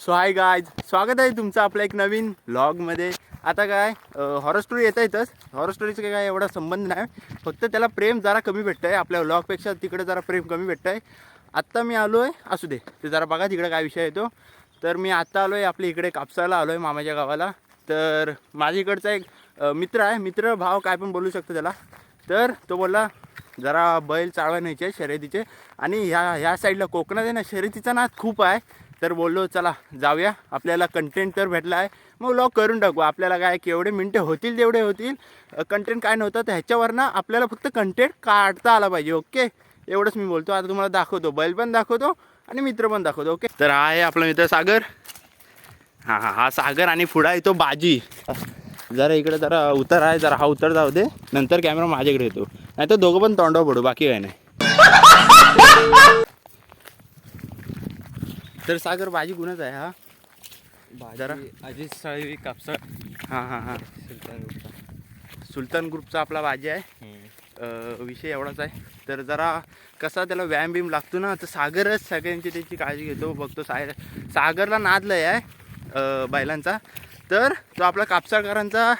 So hi guys स्वागत आहे तुमचं आपल्या एक नवीन ब्लॉगमध्ये आता काय हॉरर स्टोरी येतं येतच हॉरर स्टोरीचं काय एवढा संबंध नाही. फक्त त्याला प्रेम जरा कमी भेटतं आहे आपल्या व्लॉगपेक्षा तिकडे जरा प्रेम कमी भेटतं आहे आत्ता मी आलो आहे असू दे. ते जरा बघा तिकडे काय विषय येतो. तर मी आत्ता आलो आहे आपल्या इकडे कापसाला आलो आहे मामाच्या गावाला. तर माझ्या इकडचा एक मित्र आहे. मित्र भाव काय पण बोलू शकतो त्याला. तर तो बोलला जरा बैल चाळवा न्यायचे शर्यतीचे. आणि ह्या ह्या साईडला कोकणात आहे ना शर्यतीचा नाद खूप आहे. तर बोललो चला जाऊया. आपल्याला कंटेंट तर भेटला आहे. मग लॉक करून टाकू. आपल्याला काय केवढे मिनटं होतील तेवढे होतील. कंटेंट काय नव्हतं तर ह्याच्यावर ना आपल्याला फक्त कंटेंट काढता आला पाहिजे ओके एवढंच मी बोलतो. आता तुम्हाला दाखवतो. बैल पण दाखवतो आणि मित्र पण दाखवतो ओके तर हा आहे आपला मित्र सागर. हां हां हा सागर आणि पुढा येतो बाजी. जरा इकडे जरा उतर आहे जरा हा उतर जाऊ दे. नंतर कॅमेरा माझ्याकडे येतो. नाही तर दोघं पण तोंडावर पडू. बाकी काय नाही. तर सागर बाजी गुणच आहे हा. जरा. अजित साळवी कापसा हां हां हां. सुलतान गुप्ता. सुलतान ग्रुपचा आपला बाजी आहे. विषय एवढाच आहे. तर जरा कसा त्याला व्यायाम बिम लागतो ना तर सागरच सगळ्यांची त्याची काळजी घेतो. बघतो सा सागरला नाद लय आहे बैलांचा. तर तो आपला कापसाळकरांचा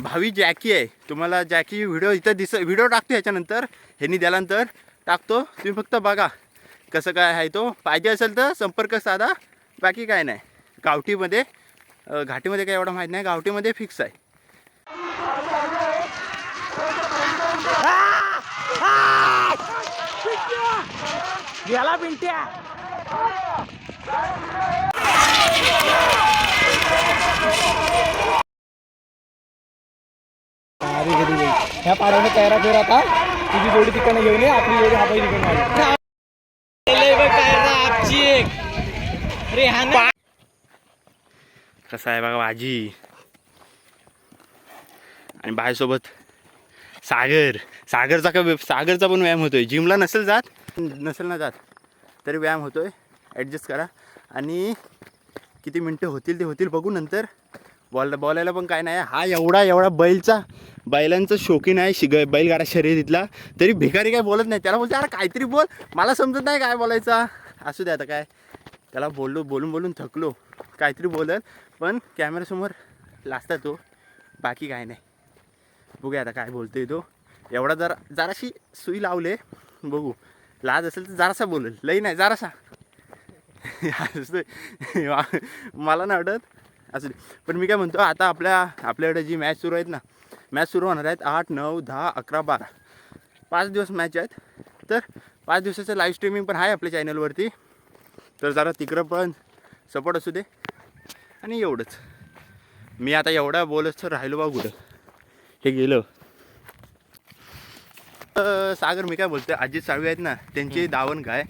भावी जॅकी आहे. तुम्हाला जॅकी व्हिडिओ इथं दिस व्हिडिओ टाकतो ह्याच्यानंतर. ह्यांनी दिल्यानंतर टाकतो. तुम्ही फक्त बघा. कसं काय आहे तो? पाहिजे असेल तर संपर्क साधा. बाकी काय नाही. गावठीमध्ये घाटीमध्ये काय एवढं माहीत नाही. गावठीमध्ये फिक्स आहे. गेला पिंट्या ह्या पाड्याने तयारा फेर आता. तुझी जोडी तिकडनं घेऊन ये आपली जोडी तिकडनं आमची एक. रेहाना. कसं आहे बघा भाजी. आणि बाहेरसोबत सागर. सागरचा का सागरचा पण व्यायाम होतोय. जिमला नसेल जात? नसेल ना जात. तरी व्यायाम होतोय. ॲडजस्ट करा. आणि किती मिनटं होतील ते होतील बघू नंतर. बॉल बोलायला पण काय नाही. हा एवढा एवढा बैलचा बैलांचं शौकीन आहे. शिग बैलगाडा शर्यतीतला. तरी भिकारी काय बोलत नाही. त्याला बोलते अरे काहीतरी बोल. मला समजत नाही काय बोलायचा. असू दे आता काय. त्याला बोललो बोलून बोलून थकलो. काहीतरी बोलत पण कॅमेऱ्यासमोर लाजता तो. बाकी काय नाही. बघूया आता काय बोलतोय तो. एवढा जरा जराशी सुई लावले. बघू. लाज असेल तर जरासा बोलेल. लई नाही जरासा. मला नाही वाटत. असू दे. पण मी काय म्हणतो आता आपल्या आपल्याकडे जी मॅच सुरू आहेत ना मॅच सुरू होणार आहेत आठ नऊ दहा अकरा बारा. पाच दिवस मॅच आहेत. तर पाच दिवसाचं लाईव्ह स्ट्रीमिंग पण आहे आपल्या चॅनलवरती तर जरा तिकडं पण सपोर्ट असू दे. आणि एवढंच. मी आता एवढा बोलत तर राहिलो बा कुठं? हे गेलं. सागर मी काय बोलतोय? अजित साळवे आहेत ना त्यांची दावण काय?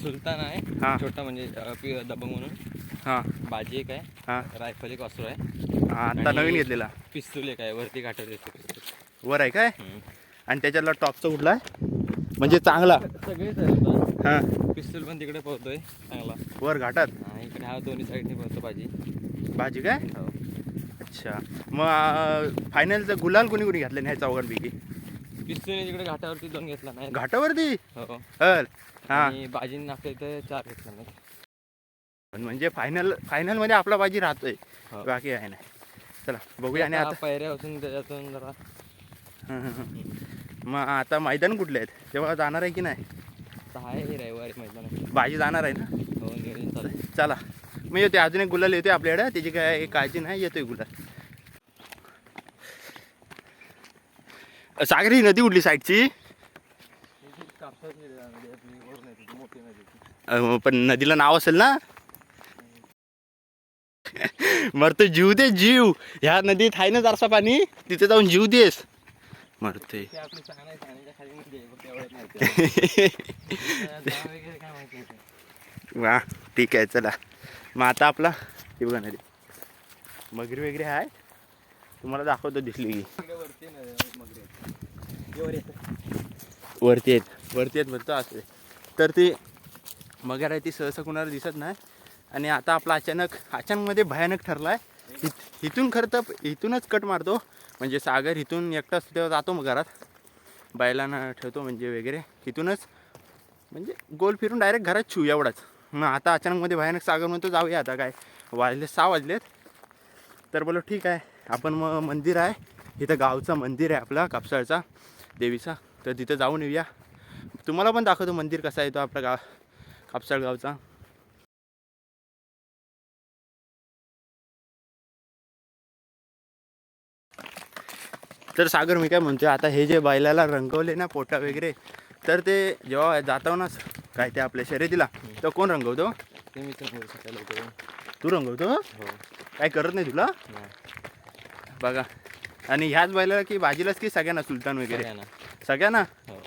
सुलतान हा. आहे छोटा म्हणजे दबंग म्हणून. हां. बाजी एक आहे. हां. रायफल एक वासरू आहे. हां आता आणि- नवीन घेतलेला. पिस्तूल एक आहे वरती येतो वर आहे काय. आणि त्याच्यातला टॉपचा कुठला आहे? म्हणजे चांगला. सगळेच आहे हां. पिस्तूल पण तिकडे पोहतोय चांगला. वर घाटात? हा, इकडे हा दोन्ही साईडने पोहतो बाजी. भाजी काय? हो. अच्छा. मग फायनलचं गुलाल कोणी कोणी घातलं नाही चौघांपैकी पिस्तूल तिकडे घाटावरती दोन घेतला नाही. घाटावरती? हो. हल हां. आणि बाजीने आपल्या इथे चार घेतला नाही. पण म्हणजे फायनल फायनलमध्ये आपला बाजी राहतोय. हो. बाकी आहे नाही. चला बघूया आणि आता. पायऱ्या असून त्याच्यातून जरा हं, हं, हं. मग आता मैदान कुठले आहेत? तेव्हा जाणार आहे की नाही? सहा आहे रविवारी मैदान. बाजी जाणार आहे ना? हो नियोजन चालू आहे. चला. मग येते अजून एक गुलाल येते आपल्याकडे. त्याची काय काळजी नाही येतोय गुलाल. सागरी नदी कुठली साईडची. पण नदीला नाव असेल ना? मरतो जीव दे जीव. ह्या नदीत आहे ना जरसा पाणी? तिथे जाऊन जीव देस. मरते ते. वा ठीक आहे चला. मग आता आपला हे बघा नदी मगरी वगैरे आहे तुम्हाला दाखवतो दिसली की. वरती आहेत. वरती आहेत म्हणतो असते तर ती मगर आहे ती सहसा कुणाला दिसत नाही. आणि आता आपला अचानक अचानकमध्ये भयानक ठरला आहे इथून खरं तर इथूनच कट मारतो. म्हणजे सागर इथून एकटाच तेव्हा जातो मग घरात. बैलांना ठेवतो म्हणजे वगैरे. इथूनच. म्हणजे गोल फिरून डायरेक्ट घरात छू एवढाच. मग आता अचानकमध्ये भयानक सागर म्हणतो जाऊया आता काय. वाजले सहा वाजलेत. तर बोलो ठीक आहे. आपण मग मंदिर आहे. इथं गावचं मंदिर आहे आपला कापसाळचा देवीचा. तर तिथं जाऊन येऊया. तुम्हाला पण दाखवतो मंदिर कसा आहे तो आपला गाव कापसाळ गावचा तर सागर मी काय म्हणतोय आता हे जे बैलाला रंगवले ना पोटा वगैरे तर ते जेव्हा जातो ना काय ते आपल्या शर्यतीला तर कोण रंगवतो? ते मी. तू रंगवतो? हो. काय करत नाही तुला. बघा. आणि ह्याच बैलाला की बाजीलाच की सगळ्यांना सुलतान वगैरे? सगळ्यांना. सगळ्यांना? हो.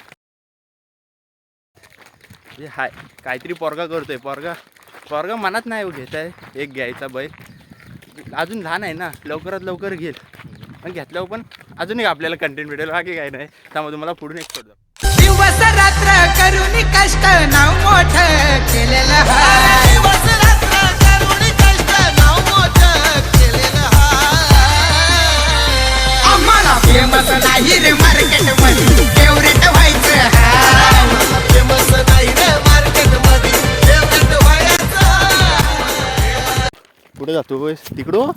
हाय. काहीतरी पोरगा करतोय पोरगा. पोरगा मनात नाही घेत आहे एक घ्यायचा बैल. अजून लहान आहे ना लवकरात लवकर घेईल. पण घेतल्यावर पण अजून एक आपल्याला कंटेंट भेटेल. बाकी काही नाही. त्यामुळे तुम्हाला पुढून एक सोडतो दिवस रात्र करून कष्ट नाव मोठ केलेलं हाय. दिवस रात्र करून कष्ट नाव मोठ केलेलं हाय. आम्हाला फेमस नाही रे मार्केटमध्ये फेवरेट व्हायचं हाय. फेमस नाही रे मार्केटमध्ये फेवरेट व्हायचं कुठे जातो तिकडं?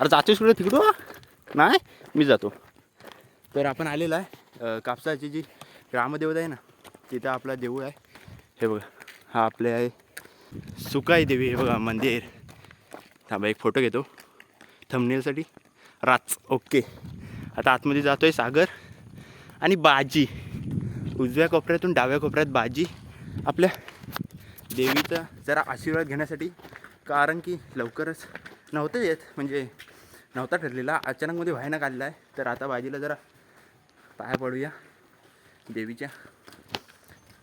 अरे जातोस कुठे? तिकडं? नाही? मी जातो. तर आपण आलेलो आहे कापसाची जी ग्रामदेवता आहे ना तिथं आपला देऊळ आहे. हे बघा हा आपले आहे सुकाई देवी हे बघा मंदिर. थांबा एक फोटो घेतो. थंबनेलसाठी राच ओके. आता आतमध्ये जातो आहे सागर आणि बाजी. उजव्या कोपऱ्यातून डाव्या कोपऱ्यात बाजी. आपल्या देवीचा जरा आशीर्वाद घेण्यासाठी कारण की लवकरच नव्हतं येत म्हणजे नव्हता ठरलेला. अचानकमध्ये भयानक आलेला आहे. तर आता बाजीला जरा पाया पडूया. देवीच्या.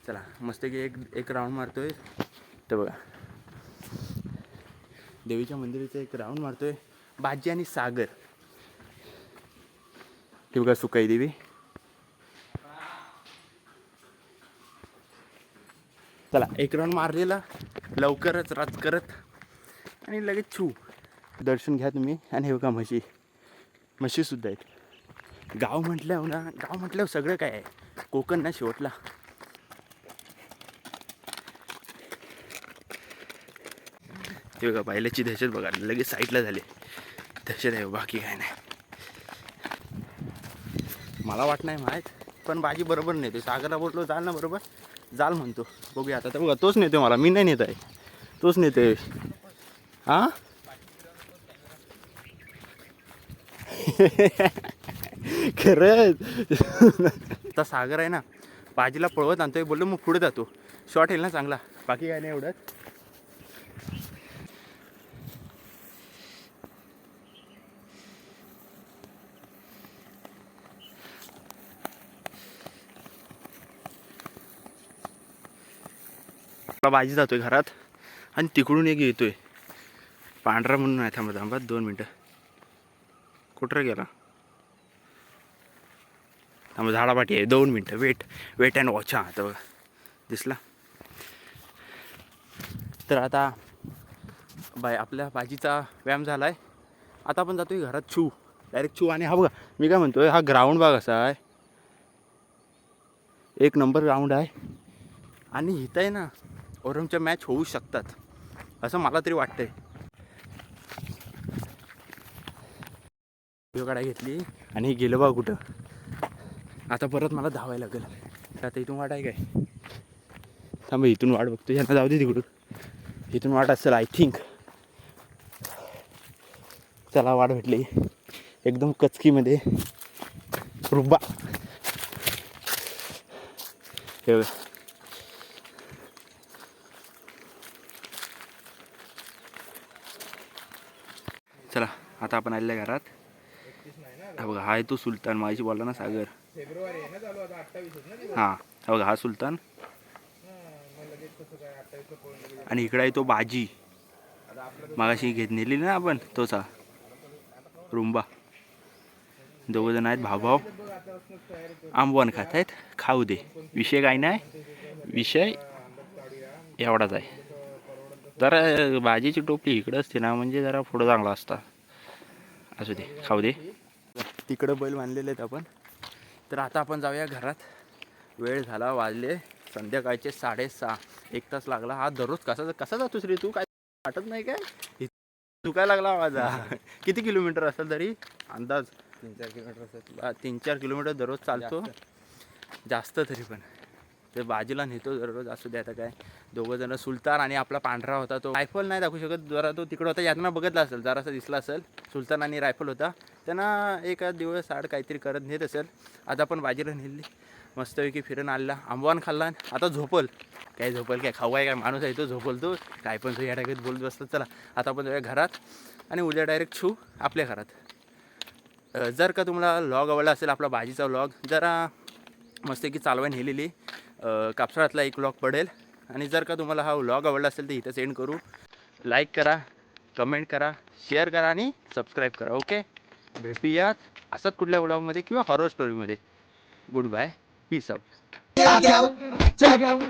चला मस्त की एक एक राऊंड मारतोय. तर बघा. देवीच्या मंदिराचा एक राऊंड मारतोय. बाजी आणि सागर. ते बघा सुकाई देवी. चला एक राऊंड मारलेला. लवकरच राज करत आणि लगेच छू. दर्शन घ्या तुम्ही. आणि हे बघा म्हशी. म्हशीसुद्धा आहेत. गाव म्हटल्यावर ना गाव म्हटल्यावर सगळं काय आहे? कोकण ना शेवटला. ते बघा बैलाची दहशत बघा. लगेच साईडला झाले. दहशत आहे बाकी काय नाही. मला वाट नाही माहीत पण बाजी बरोबर नेतो सागरला बोललो जाल ना बरोबर. जाल म्हणतो. बघूया. आता तर बघा तोच नेतो मला. मी नाही नेत आहे. तोच नेते हां खरंच आता सागर आहे ना बाजीला पळवत आणतोय बोललो मग पुढे जातो. शॉर्ट येईल ना चांगला. बाकी काय नाही एवढंच. बाजी जातोय घरात आणि तिकडून एक येतोय. पांढरा म्हणून आहे थांबा थांबा दोन मिनटं. कुठं गेला? थांब झाडापाठी आहे. दोन मिनटं. वेट. Wait and watch. हा तर दिसला? तर आता बाय आपल्या भाजीचा व्यायाम झाला आहे आता आपण आहे घरात छू. डायरेक्ट छू आणि हा बघा मी काय म्हणतोय हा ग्राउंड बघ असा आहे. एक नंबर ग्राउंड आहे. आणि इथं आहे ना ओरमच्या मॅच होऊ शकतात. असं मला तरी वाटतंय. व्हिडिओ काढाय घेतली. आणि गेलं बा कुठं? आता परत मला धावायला लागेल. आता इथून वाट आहे काय? थांब इथून वाट बघतो. यांना जाऊ दे तिकडून. इथून वाट असेल आय थिंक चला वाट भेटली. एकदम कचकीमध्ये. रुबा. हे. चला आता आपण आलेल्या घरात. हा बघा हा आहे तो सुलतान माझी बोलला ना सागर हां हा बघा हा सुलतान. आणि इकडे आहे तो बाजी. मागाशी घेत नेली ना आपण तोच. हा रुंबा. दोघ जण आहेत भावभाव आंबवण खात आहेत खाऊ दे. विषय काय नाही. विषय एवढाच आहे. जरा भाजीची टोपली इकडं असते ना म्हणजे जरा पुढं चांगला असता. असू दे खाऊ दे. तिकडं बैल बांधलेले आहेत आपण. तर आता आपण जाऊया घरात. वेळ झाला वाजले संध्याकाळचे साडेसहा. एक तास लागला. हा दररोज कसा कसा जातोस रे तू? काय वाटत नाही काय? तू काय लागला माझा? किती किलोमीटर असेल तरी? अंदाज? तीन चार किलोमीटर असत बा- तीन चार किलोमीटर दररोज चालतो. जास्त तरी पण. ते बाजूला नेतो दररोज असू द्या आता काय. दोघं जण सुलतान आणि आपला पांढरा होता तो. रायफल नाही दाखवू शकत जरा तो तिकडं होता. यांना बघितला असेल जरासा दिसला असेल. सुलतान आणि रायफल होता. त्यांना एका दिवस आड काहीतरी करत नेत असेल. आता आपण बाजीला नेली. मस्तपैकी फिरून आणला. आंबवान खाल्ला. आता झोपल. काय झोपल काय खाऊ आहे काय माणूस आहे तो झोपल तो. काय पण तो या टाकीत बोलत बसतो चला. आता आपण जाऊया घरात आणि उद्या डायरेक्ट छू आपल्या घरात. जर का तुम्हाला लॉग आवडला असेल आपला भाजीचा लॉग जरा मस्तपैकी चालवाय चालवा नेलेली. कापसाळातला एक लॉग पडेल. आणि जर का तुम्हाला हा लॉग आवडला असेल तर इथं सेंड करू. लाईक करा कमेंट करा शेअर करा आणि सबस्क्राईब करा ओके भेटूयात असंच कुठल्या व्लॉगमध्ये किंवा हॉरर स्टोरीमध्ये गुड बाय पीस आउट जाग्यावर- जाग्यावर